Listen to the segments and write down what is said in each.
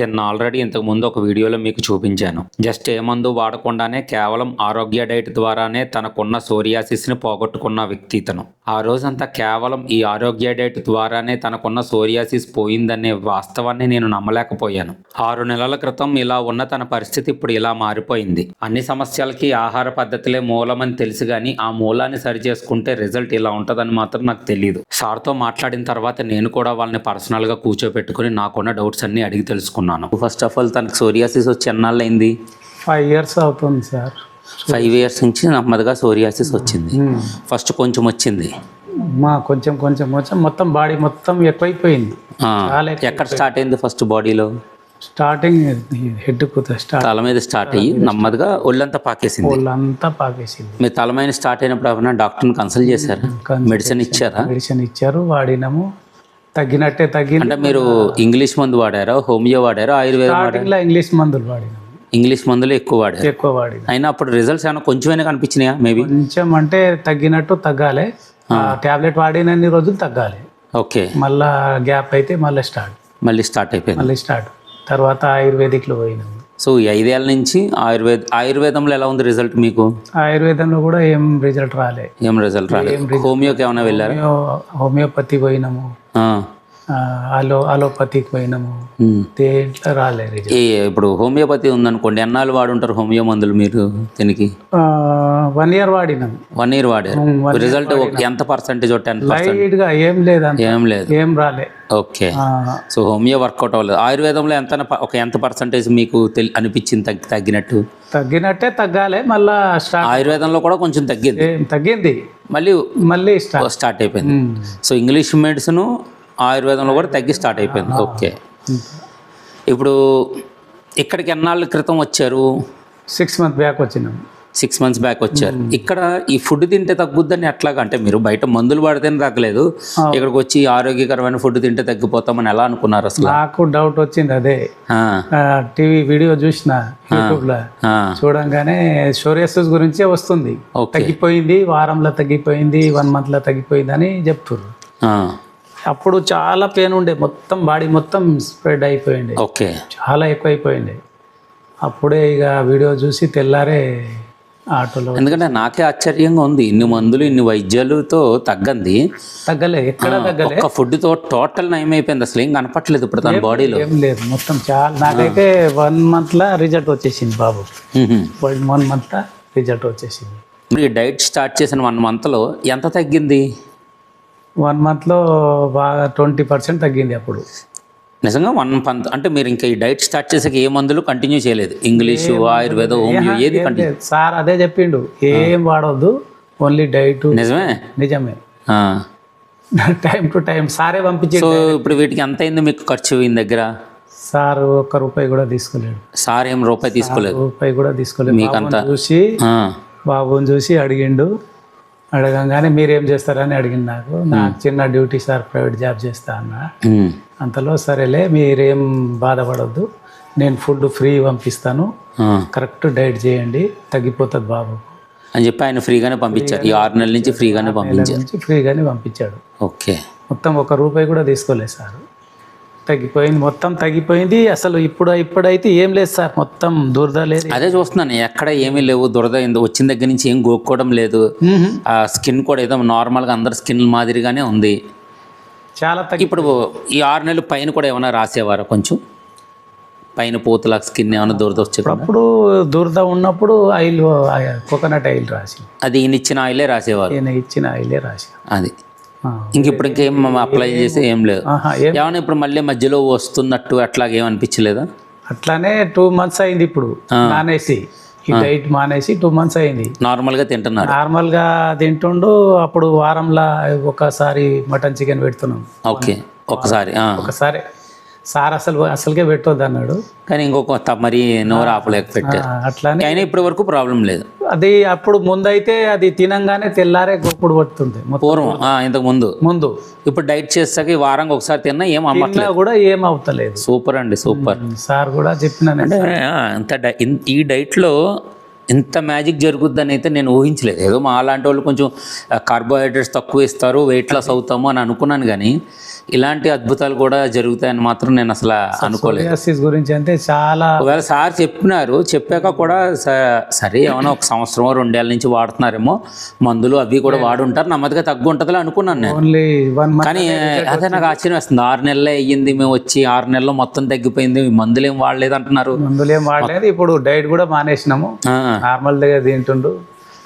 నేను ఆల్రెడీ ఇంతకు ముందు ఒక వీడియోలో మీకు చూపించాను. జస్ట్ ఏ మందు వాడకుండానే కేవలం ఆరోగ్య డైట్ ద్వారానే తనకున్న సోరియాసిస్ని పోగొట్టుకున్న వ్యక్తి ఇతను. ఆ రోజంతా కేవలం ఈ ఆరోగ్య డైట్ ద్వారానే తనకున్న సోరియాసిస్ పోయిందనే వాస్తవాన్ని నేను నమ్మలేకపోయాను. ఆరు నెలల క్రితం ఇలా ఉన్న తన పరిస్థితి ఇప్పుడు ఇలా మారిపోయింది. అన్ని సమస్యలకి ఆహార పద్ధతులే మూలమని తెలుసు కానీ ఆ మూలాన్ని సరి చేసుకుంటే రిజల్ట్ ఇలా ఉంటుందని మాత్రం నాకు తెలియదు సార్తో మాట్లాడిన తర్వాత నేను కూడా వాళ్ళని పర్సనల్గా కూర్చోపెట్టుకుని నాకున్న డౌట్స్ అన్ని అడిగి తెలుసుకున్నాను. ఫస్ట్ ఆఫ్ ఆల్ తనకు సోరియాసిస్ వచ్చి ఎన్నాళ్ళైంది ఫైవ్ ఇయర్స్ అవుతుంది సార్. ఫైవ్ ఇయర్స్ నుంచి నెమ్మదిగా సోరియాసిస్ వచ్చింది. ఫస్ట్ కొంచెం వచ్చింది. మా కొంచెం కొంచెం కొంచెం మొత్తం బాడీ మొత్తం ఎక్కువైపోయింది. ఎక్కడ స్టార్ట్ అయింది ఫస్ట్ బాడీలో స్టార్టింగ్ హెడ్ తల మీద స్టార్ట్ అయ్యి నెమ్మదిగా ఒళ్ళంతా పాకేసింది. వాళ్ళంతా పాకేసింది. మీ తల మీద స్టార్ట్ అయినప్పుడు ఏమైనా డాక్టర్ని కన్సల్ట్ చేశారా? మెడిసిన్ ఇచ్చారా? మెడిసిన్ ఇచ్చారు వాడినాము. తగ్గినట్టే తగ్గింది అంటే మీరు ఇంగ్లీష్ మందు వాడారా? హోమియో వాడారా? ఆయుర్వేదం ఇంగ్లీష్ మందులు వాడినాము ఇంగ్లీష్ మందులు ఎక్కువ వాడారు? ఎక్కువ వాడిన. అయినా అప్పుడు రిజల్ట్స్ ఏమైనా కొంచెమైనా కనిపించినాయా? మేబీ? కొంచెం అంటే తగ్గినట్టు తగ్గాలి. టాబ్లెట్ వాడినన్ని రోజులు తగ్గాలి. ఓకే. మళ్ళా గ్యాప్ అయితే మళ్ళీ స్టార్ట్. మళ్ళీ స్టార్ట్ అయిపోయింది. మళ్ళీ స్టార్ట్. తర్వాత ఆయుర్వేదిక్లో పోయినాము సో ఈ ఐదేళ్ళ నుంచి ఆయుర్వేద ఆయుర్వేదంలో ఎలా ఉంది రిజల్ట్ మీకు? ఆయుర్వేదంలో కూడా ఏం రిజల్ట్ రాలే. ఏం రిజల్ట్ రాలేదు. హోమియోకి ఏమైనా వెళ్ళారా? హోమియో హోమియోపతి పోయినాము. అలో అలోపతికి పోయినాము. ఉమ్. దేంట్లో రాలే రిజల్ట్. ఏ ఇప్పుడు హోమియోపతి ఉందనుకోండి ఎన్నాళ్ళు వాడుంటారు హోమియో మందులు మీరు దీనికి వన్ ఇయర్ వాడినాము వన్ ఇయర్ వాడారు. రిజల్ట్ ఎంత పర్సెంటేజ్ టెన్ పర్సెంట్? లైట్గా ఏం లేదంత ఏం లేదు. ఏం రాలే. ఓకే. సో హోమియో వర్కౌట్ అవ్వలేదు. ఆయుర్వేదంలో ఎంత ఒక ఎంత పర్సంటేజ్ మీకు అనిపించింది తగ్గి తగ్గినట్టు? తగ్గినట్టే తగ్గాలి మళ్ళా ఆయుర్వేదంలో కూడా కొంచెం తగ్గింది. తగ్గింది? మళ్ళీ మళ్ళీ స్టార్ట్. అయిపోయింది. సో ఇంగ్లీష్ మెడిసిన్ ఆయుర్వేదంలో కూడా తగ్గి స్టార్ట్ అయిపోయింది. ఓకే. ఇప్పుడు ఇక్కడికి ఎన్నాళ్ళ క్రితం వచ్చారు? సిక్స్ మంత్ బ్యాక్ వచ్చినాం. సిక్స్ మంత్స్ బ్యాక్ వచ్చారు. ఇక్కడ ఈ ఫుడ్ తింటే తగ్గుద్దని ఎట్లాగా? అంటే మీరు బయట మందులు పడితేనే తగ్గలేదు. ఇక్కడికి వచ్చి ఆరోగ్యకరమైన ఫుడ్ తింటే తగ్గిపోతామని ఎలా అనుకున్నారు అసలు? నాకు డౌట్ వచ్చింది అదే. టీవీ వీడియో చూసిన యూట్యూబ్లో చూడంగానే సోరియాసిస్ గురించే వస్తుంది. తగ్గిపోయింది వారంలో తగ్గిపోయింది వన్ మంత్లో తగ్గిపోయింది అని చెప్తుర్రు. ఆ, అప్పుడు చాలా పెయిన్ ఉండే. మొత్తం బాడీ మొత్తం స్ప్రెడ్ అయిపోయింది. ఓకే. చాలా ఎక్కువైపోయింది. అప్పుడే ఇక వీడియో చూసి తెల్లారే ఆటోలో ఎందుకంటే నాకే ఆశ్చర్యంగా ఉంది. ఇన్ని మందులు ఇన్ని వైద్యాలతో తగ్గంది. తగ్గలే ఎక్కడ తగ్గలే? ఒక్క ఫుడ్తో టోటల్ నయమైపోయింది. అసలు ఏం కనపట్లేదు ఇప్పుడు తన బాడీలో. ఏం లేదు. మొత్తం చాలా నాకైతే వన్ మంత్ లా రిజల్ట్ వచ్చేసింది బాబు. వన్ మంత్ లా రిజల్ట్ వచ్చేసింది. మీరు డైట్ స్టార్ట్ చేసిన వన్ మంత్లో ఎంత తగ్గింది? వన్ మంత్లో బాగా ట్వంటీ పర్సెంట్ తగ్గింది అప్పుడు. నిజంగా వన్ మంత్ అంటే మీరు ఇంకా ఈ డైట్ స్టార్ట్ చేసాక ఏ మందులు కంటిన్యూ చేయలేదు? ఇంగ్లీషు ఆయుర్వేదం హోమియో ఏది కంటిన్యూ. సార్ అదే చెప్పిండు. ఏం వాడవద్దు ఓన్లీ డైట్. నిజమే? నిజమే. టైం టు టైం సారే పంపించే సో ఇప్పుడు వీటికి ఎంత అయింది మీకు ఖర్చు ఈయన దగ్గర? సార్ ఒక్క రూపాయి కూడా తీసుకోలేడు సార్ ఏం రూపాయి తీసుకోలేదు? రూపాయి కూడా తీసుకోలేదు. మీకంతా- బాబుని చూసి. బాబుని చూసి అడిగిండు. అడగంగానే మీరేం చేస్తారని అడిగింది నాకు. నాకు చిన్న డ్యూటీ సార్ ప్రైవేట్ జాబ్ చేస్తా అన్న. అంతలో సరేలే మీరేం బాధపడొద్దు. నేను ఫుడ్ ఫ్రీ పంపిస్తాను. కరెక్ట్ డైట్ చేయండి. తగ్గిపోతుంది బాబు. అని చెప్పి ఆయన ఫ్రీగానే పంపించారు. ఈ ఆరు నెలల నుంచి ఫ్రీగానే పంపించారు. ఫ్రీగానే పంపించాడు. ఓకే. మొత్తం ఒక రూపాయి కూడా తీసుకోలేదు సార్. తగ్గిపోయింది. మొత్తం తగ్గిపోయింది. అసలు ఇప్పుడు ఇప్పుడైతే ఏం లేదు సార్. మొత్తం దురద లేదు. అదే చూస్తున్నాను. ఎక్కడ ఏమీ లేవు. దురద వచ్చిన దగ్గర నుంచి ఏం గోక్కోవడం లేదు. ఆ స్కిన్ కూడా ఏదో నార్మల్గా అందరి స్కిన్ మాదిరిగానే ఉంది. చాలా తగ్గి ఇప్పుడు ఈ ఆరు నెలలు పైన కూడా ఏమైనా రాసేవారా కొంచెం? పైన పూతల స్కిన్ ఏమైనా దురద వచ్చే అప్పుడు దురద ఉన్నప్పుడు ఆయిల్ కోకోనట్ ఆయిల్ రాసి. అది ఈయన ఇచ్చిన ఆయిలే రాసేవారు. ఈయన ఇచ్చిన ఆయిలే రాసి. అది. ఇంక ఇప్పుడు ఇంకేం అప్లై చేసి ఏం లేదు. ఏమైనా ఇప్పుడు మళ్ళీ మధ్యలో వస్తున్నట్టు అట్లాగే ఏమనిపించలేదా అట్లానే టూ మంత్స్ అయింది ఇప్పుడు. మానేసి ఈ డైట్ మానేసి టూ మంత్స్ అయింది. నార్మల్గా తింటున్నారు. నార్మల్గా తింటుండు అప్పుడు వారంలో ఒకసారి మటన్ చికెన్ పెడుతున్నాం. ఓకే ఒకసారి. ఒకసారి. సార్ అసలు అసలుకే పెట్టొద్దు అన్నాడు. కానీ ఇంకొక మరి నోరు ఆపలేక పెట్టారు. అట్లానే అయినా ఇప్పటి వరకు ప్రాబ్లం లేదు. అది అప్పుడు ముందైతే అది తినంగానే తెల్లారే గొప్పుడు పడుతుంది పూర్వం ఇంతకు ముందు. ముందు. ఇప్పుడు డైట్ చేస్తాక ఈ వారంకి ఒకసారి తిన్నా ఏం అమ్మట్లేదు. కూడా ఏం అవుతలేదు. సూపర్ అండి సూపర్. సార్ కూడా ఆ, ఇంత ఈ డైట్లో ఇంత మ్యాజిక్ జరుగుద్దని అయితే నేను ఊహించలేదు. ఏదో మా అలాంటి వాళ్ళు కొంచెం కార్బోహైడ్రేట్స్ తక్కువ ఇస్తారు వెయిట్ లాస్ అవుతాము అని అనుకున్నాను కానీ ఇలాంటి అద్భుతాలు కూడా జరుగుతాయని మాత్రం నేను అసలు అనుకోలేదు. గురించి అంటే చాలా ఒకవేళ సార్ చెప్పినారు చెప్పాక కూడా సరే ఏమైనా ఒక సంవత్సరం రెండేళ్ళ నుంచి వాడుతున్నారేమో మందులు అవి కూడా వాడుంటారు నెమ్మదిగా తగ్గు ఉంటుందిలే అనుకున్నాను నేను. ఓన్లీ వన్ మంత్ కానీ అదే నాకు ఆశ్చర్యం వేస్తుంది. ఆరు నెలలే అయ్యింది మేము వచ్చి ఆరు నెలల్లో మొత్తం తగ్గిపోయింది మందులు ఏం వాడలేదు అంటున్నారు మందులు ఏం వాడలేదు ఇప్పుడు డైట్ కూడా మానేసినాము. నార్మల్ దగ్గర తింటుండు.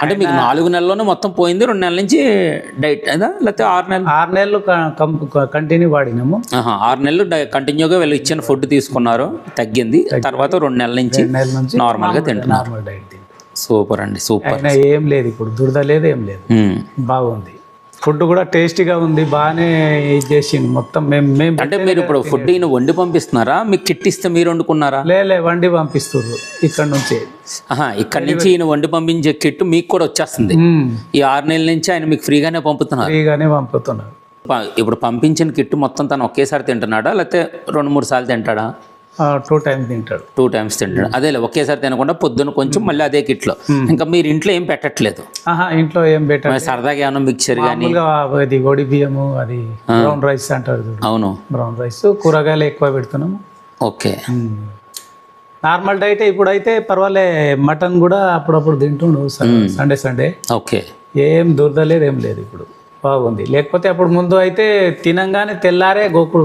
అంటే మీకు నాలుగు నెలల్లోనే మొత్తం పోయింది రెండు నెలల నుంచి డైట్ అదా లేకపోతే ఆరు నెలలు? ఆరు నెలలు కంటిన్యూ వాడినాము. ఆరు నెలలు కంటిన్యూగా వీళ్ళు ఇచ్చిన ఫుడ్ తీసుకున్నారు తగ్గింది తర్వాత రెండు నెలల నుంచి నార్మల్గా తింటున్నారు. నార్మల్ డైట్ తింటాం సూపర్ అండి సూపర్. ఏం లేదు ఇప్పుడు దురద లేదు ఏం లేదు. బాగుంది. ఫుడ్ కూడా టేస్టీగా ఉంది బాగానే ఇది చేసింది మొత్తం మేము మేము అంటే మీరు ఇప్పుడు ఫుడ్ ఈయన వండి పంపిస్తున్నారా? మీకు కిట్ ఇస్తే మీరు వండుకున్నారా? లేలే వండి పంపిస్తుర్రు ఇక్కడ నుంచి. ఆహా, ఇక్కడి నుంచి ఈయన వండి పంపించే కిట్ మీకు కూడా వచ్చేస్తుంది. ఈ ఆరు నెలల నుంచి ఆయన మీకు ఫ్రీగానే పంపుతున్నారు. ఫ్రీగానే పంపుతున్నారు. ఇప్పుడు పంపించిన కిట్ మొత్తం తను ఒకేసారి తింటున్నాడా? లేకపోతే రెండు మూడు సార్లు తింటాడా? టూ టైమ్స్ తింటాడు. టూ టైమ్స్ తింటాడు. అదేలే ఒకేసారి తినకుండా పొద్దున కొంచెం మళ్ళీ అదే కిట్లో. ఇంకా మీరు ఇంట్లో ఏం పెట్టట్లేదు? ఆహా ఇంట్లో ఏం మరి సరదాగా ఏమైనా మిక్చర్ కానీ అది గోడి బియ్యము అది బ్రౌన్ రైస్ అంటారు అవును. బ్రౌన్ రైస్ కూరగాయలు ఎక్కువ పెడుతున్నాము. ఓకే. నార్మల్ డైట్ ఇప్పుడైతే పర్వాలే మటన్ కూడా అప్పుడప్పుడు తింటుండు సండే సండే ఓకే. ఏం దురద లేదు ఏం లేదు ఇప్పుడు. బాగుంది. లేకపోతే అప్పుడు ముందు అయితే తినంగానే తెల్లారే గోకుడు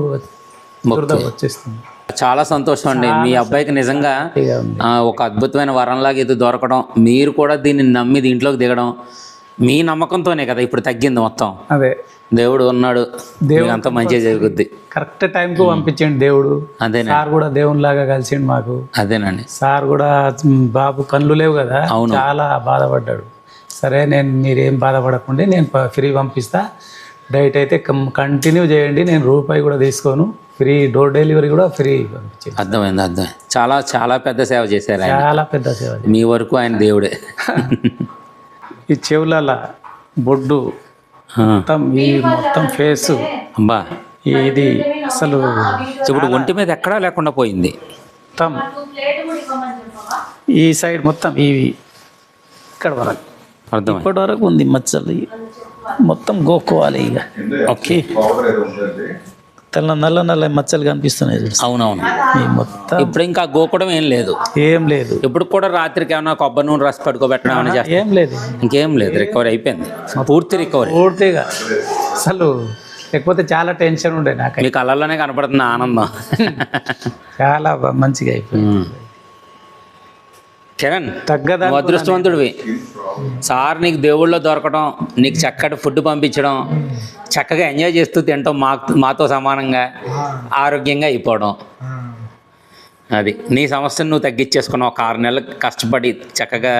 దురద వచ్చేస్తుంది. చాలా సంతోషం అండి. మీ అబ్బాయికి నిజంగా ఒక అద్భుతమైన వరంలాగా ఇది దొరకడం మీరు కూడా దీన్ని నమ్మి దీంట్లోకి దిగడం మీ నమ్మకంతోనే కదా ఇప్పుడు తగ్గింది మొత్తం. అదే. దేవుడు ఉన్నాడు. అంతా మంచిగా జరుగుద్ది. కరెక్ట్ టైంకు పంపించండి దేవుడు. అదేనండి. సార్ కూడా దేవునిలాగా కలిసిండు మాకు. అదేనండి. సార్ కూడా బాబు కళ్ళు లేవు కదా. అవును. చాలా బాధపడ్డాడు. సరే నేను మీరేం బాధపడకుండా నేను ఫ్రీ పంపిస్తా. డైట్ అయితే కంటిన్యూ చేయండి నేను రూపాయి కూడా తీసుకోను. ఫ్రీ డోర్ డెలివరీ కూడా ఫ్రీ అర్థమైంది అర్థం చాలా చాలా పెద్ద సేవ చేశారు ఆయన. చాలా పెద్ద సేవ. మీ వరకు ఆయన దేవుడే. ఈ చెవులల బొడ్డు మొత్తం ఈ మొత్తం ఫేస్. అబ్బా. ఇది అసలు ఇప్పుడు ఒంటి మీద ఎక్కడా లేకుండా పోయింది. మొత్తం ఈ సైడ్ మొత్తం ఇవి ఇక్కడ వరకు. అర్థమైంది. ఇప్పటి వరకు ఉంది మచ్చలు. మొత్తం గోక్కోవాలి ఇక. ఓకే. తెల్ల నల్ల నల్ల మచ్చలు కనిపిస్తున్నాయి అవునవును. మొత్తం ఇప్పుడు ఇంకా గోకుడం ఏం లేదు. ఏం లేదు. ఇప్పుడు కూడా రాత్రికి ఏమైనా కొబ్బరి నూనె రసి పడుకోబెట్టడం ఏమైనా చేస్తాం? ఏం లేదు. ఇంకేం లేదు. రికవరీ అయిపోయింది. పూర్తి రికవరీ పూర్తిగా. అసలు లేకపోతే చాలా టెన్షన్ ఉండే నాకు మీ కళ్ళల్లోనే కనపడుతుంది ఆనందం. చాలా మంచిగా అయిపోయింది. కిరణ్ తగ్గదా అదృష్టవంతుడివి. సార్ నీకు దేవుళ్ళలో దొరకడం నీకు చక్కటి ఫుడ్ పంపించడం చక్కగా ఎంజాయ్ చేస్తూ తినటం మా మాతో సమానంగా ఆరోగ్యంగా అయిపోవడం. అది నీ సమస్యను నువ్వు తగ్గించేసుకున్నావు ఒక ఆరు నెలలు కష్టపడి చక్కగా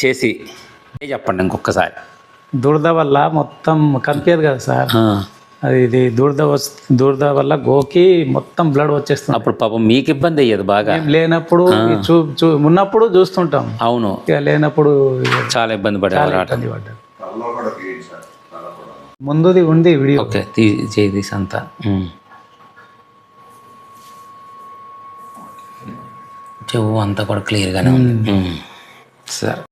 చేసి చెప్పండి ఇంకొకసారి. దురద వల్ల మొత్తం కనిపించదు కదా సార్. అది ఇది దురద దురద వల్ల గోకి మొత్తం బ్లడ్ వచ్చేస్తుంది. అప్పుడు పాపం మీకు ఇబ్బంది అయ్యేది బాగా. లేనప్పుడు చూ చూ ఉన్నప్పుడు చూస్తుంటాం. అవును. ఇక లేనప్పుడు చాలా ఇబ్బంది పడ్డారు ముందుది ఉంది వీడియో. ఓకే చేయి అంతా. చెవు అంతా కూడా క్లియర్గానే ఉంది. సరే.